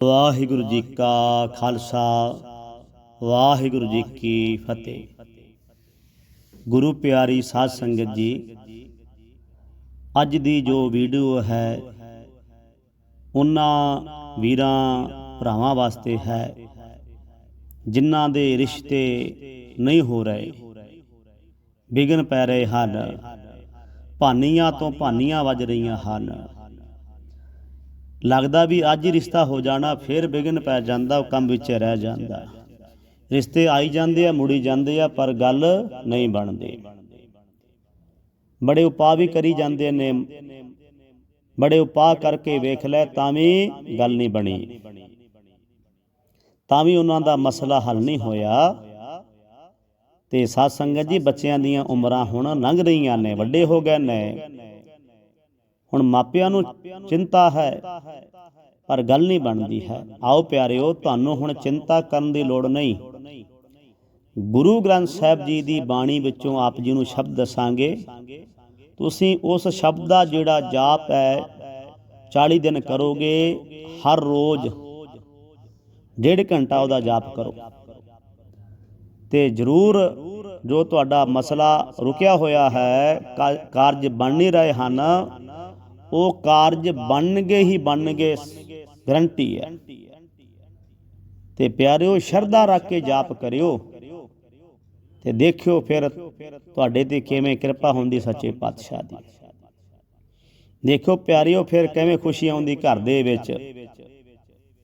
ਵਾਹਿਗੁਰੂ ਜੀ ਕਾ ਖਾਲਸਾ, ਵਾਹਿਗੁਰੂ ਜੀ ਕੀ ਫਤਿਹ। ਗੁਰੂ ਪਿਆਰੀ ਸਾਧ ਸੰਗਤ ਜੀ, ਅੱਜ ਦੀ ਜੋ ਵੀਡੀਓ ਹੈ, ਉਹਨਾਂ ਵੀਰਾਂ ਭਰਾਵਾਂ ਵਾਸਤੇ ਹੈ, ਜਿਨ੍ਹਾਂ ਦੇ ਰਿਸ਼ਤੇ ਨਹੀਂ ਹੋ ਰਹੇ ਵਿਗਨ ਪੈ ਰਹੇ ਹਨ, ਭਾਨੀਆਂ ਤੋਂ ਭਾਨੀਆਂ ਵੱਜ ਰਹੀਆਂ ਹਨ। ਲੱਗਦਾ ਵੀ ਅੱਜ ਹੀ ਰਿਸ਼ਤਾ ਹੋ ਜਾਣਾ, ਫਿਰ ਵਿਗਨ ਪੈ ਜਾਂਦਾ, ਉਹ ਕੰਮ ਵਿੱਚ ਰਹਿ ਜਾਂਦਾ। ਰਿਸ਼ਤੇ ਆਈ ਜਾਂਦੇ ਆ, ਮੁੜੀ ਜਾਂਦੇ ਆ, ਪਰ ਗੱਲ ਨਹੀਂ ਬਣਦੀ। ਬੜੇ ਉਪਾਅ ਵੀ ਕਰੀ ਜਾਂਦੇ ਨੇ। ਬੜੇ ਉਪਾਅ ਕਰਕੇ ਵੇਖ ਲੈ, ਤਾਂ ਵੀ ਗੱਲ ਨਹੀਂ ਬਣੀ। ਤਾਂ ਵੀ ਉਹਨਾਂ ਦਾ ਮਸਲਾ ਹੱਲ ਨਹੀਂ ਹੋਇਆ। ਤੇ ਸਾਧ ਸੰਗਤ ਜੀ, ਬੱਚਿਆਂ ਦੀਆਂ ਉਮਰਾਂ ਹੁਣ ਲੰਘ ਰਹੀਆਂ ਨੇ, ਵੱਡੇ ਹੋ ਗਏ ਨੇ। ਹੁਣ ਮਾਪਿਆਂ ਨੂੰ ਚਿੰਤਾ ਹੈ, ਪਰ ਗੱਲ ਨਹੀਂ ਬਣਦੀ ਹੈ। ਆਓ ਪਿਆਰਿਓ, ਤੁਹਾਨੂੰ ਹੁਣ ਚਿੰਤਾ ਕਰਨ ਦੀ ਲੋੜ ਨਹੀਂ। ਗੁਰੂ ਗ੍ਰੰਥ ਸਾਹਿਬ ਜੀ ਦੀ ਬਾਣੀ ਵਿੱਚੋਂ ਆਪ ਜੀ ਨੂੰ ਸ਼ਬਦ ਦੱਸਾਂਗੇ। ਤੁਸੀਂ ਉਸ ਸ਼ਬਦ ਦਾ ਜਿਹੜਾ ਜਾਪ ਹੈ 40 ਦਿਨ ਕਰੋਗੇ, ਹਰ ਰੋਜ਼ ਡੇਢ ਘੰਟਾ ਉਹਦਾ ਜਾਪ ਕਰੋ। ਤੇ ਜ਼ਰੂਰ ਜੋ ਤੁਹਾਡਾ ਮਸਲਾ ਰੁਕਿਆ ਹੋਇਆ ਹੈ ਕਾਰਜ ਬਣ ਨਹੀਂ ਰਹੇ ਹਨ ਉਹ ਕਾਰਜ ਬਣਨਗੇ ਹੀ ਬਣਨਗੇ, ਗਰੰਟੀ ਹੈ। ਤੇ ਪਿਆਰਿਓ, ਸ਼ਰਧਾ ਰੱਖ ਕੇ ਜਾਪ ਕਰਿਓ ਤੇ ਦੇਖਿਓ ਫਿਰ ਤੁਹਾਡੇ ਤੇ ਕਿਵੇਂ ਕਿਰਪਾ ਹੁੰਦੀ ਸੱਚੇ ਪਾਤਸ਼ਾਹ ਦੀ। ਦੇਖਿਓ ਪਿਆਰਿਓ, ਫਿਰ ਕਿਵੇਂ ਖੁਸ਼ੀ ਆਉਂਦੀ ਘਰ ਦੇ ਵਿੱਚ।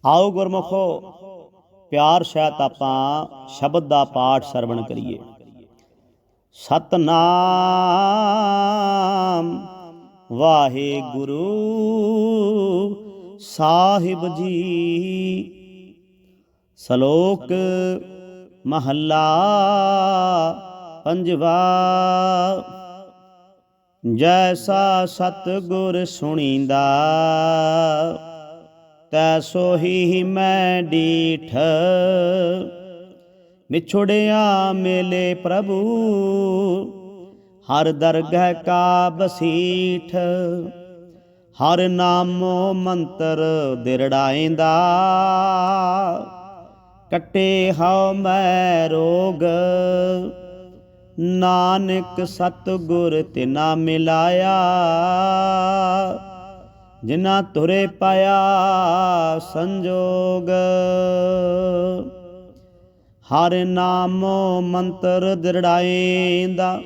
ਆਓ ਗੁਰਮੁਖੋ, ਪਿਆਰ ਸ਼ਾਇਦ ਆਪਾਂ ਸ਼ਬਦ ਦਾ ਪਾਠ ਸਰਵਣ ਕਰੀਏ। ਸਤਨਾਮ। ਵਾਹਿਗੁਰੂ ਸਾਹਿਬ ਜੀ। ਸ਼ਲੋਕ ਮਹੱਲਾ ਪੰਜਵਾ, ਜੈਸਾ ਸਤਗੁਰ ਸੁਣੀਂਦਾ ਤੈਸੋ ਹੀ ਮੈਂ ਡੀਠ। ਵਿਛੜਿਆ ਮੇਲੇ ਪ੍ਰਭੂ ਹਰ ਦਰਗਹਿ ਕਾ ਬਸੀਠ। ਹਰ ਨਾਮੋ ਮੰਤਰ ਦਿਰੜਾਇਂਦਾ ਕੱਟੇ ਹਉ ਮੈ ਰੋਗ। ਨਾਨਕ ਸਤਗੁਰ ਤਿਨਾ ਮਿਲਾਇਆ। ਜਿਨਾ ਤੁਰੇ ਪਾਇਆ ਸੰਜੋਗ। ਹਰ ਨਾਮੋ ਮੰਤਰ ਦਿਰੜਾਏਂਦਾ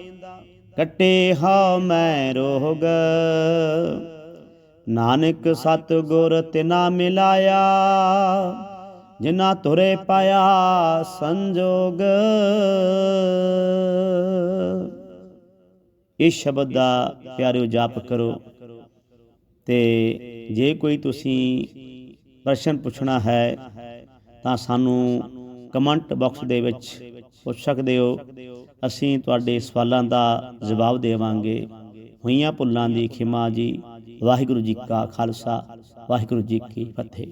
ਕੱਟੇ ਹਾ ਮੈਂ ਰੋਗ ਨਾਨਕ ਸਤਗੁਰ ਤਿਨਾ ਮਿਲਾਇਆ, ਜਿਨਾ ਤੁਰੇ ਪਾਇਆ ਸੰਜੋਗ। ਇਸ ਸ਼ਬਦ ਦਾ ਪਿਆਰਿਓ ਜਾਪ ਕਰੋ। ਤੇ ਜੇ ਕੋਈ ਤੁਸੀਂ ਪ੍ਰਸ਼ਨ ਪੁੱਛਣਾ ਹੈ, ਤਾਂ ਸਾਨੂੰ ਕਮੈਂਟ ਬਾਕਸ ਦੇ ਵਿੱਚ ਪੁੱਛ ਸਕਦੇ ਹੋ। ਅਸੀਂ ਤੁਹਾਡੇ ਸਵਾਲਾਂ ਦਾ ਜਵਾਬ ਦੇਵਾਂਗੇ। ਹੋਈਆਂ ਭੁੱਲਾਂ ਦੀ ਖਿਮਾ ਜੀ। ਵਾਹਿਗੁਰੂ ਜੀ ਕਾ ਖਾਲਸਾ। ਵਾਹਿਗੁਰੂ ਜੀ ਕੀ ਫਤਿਹ।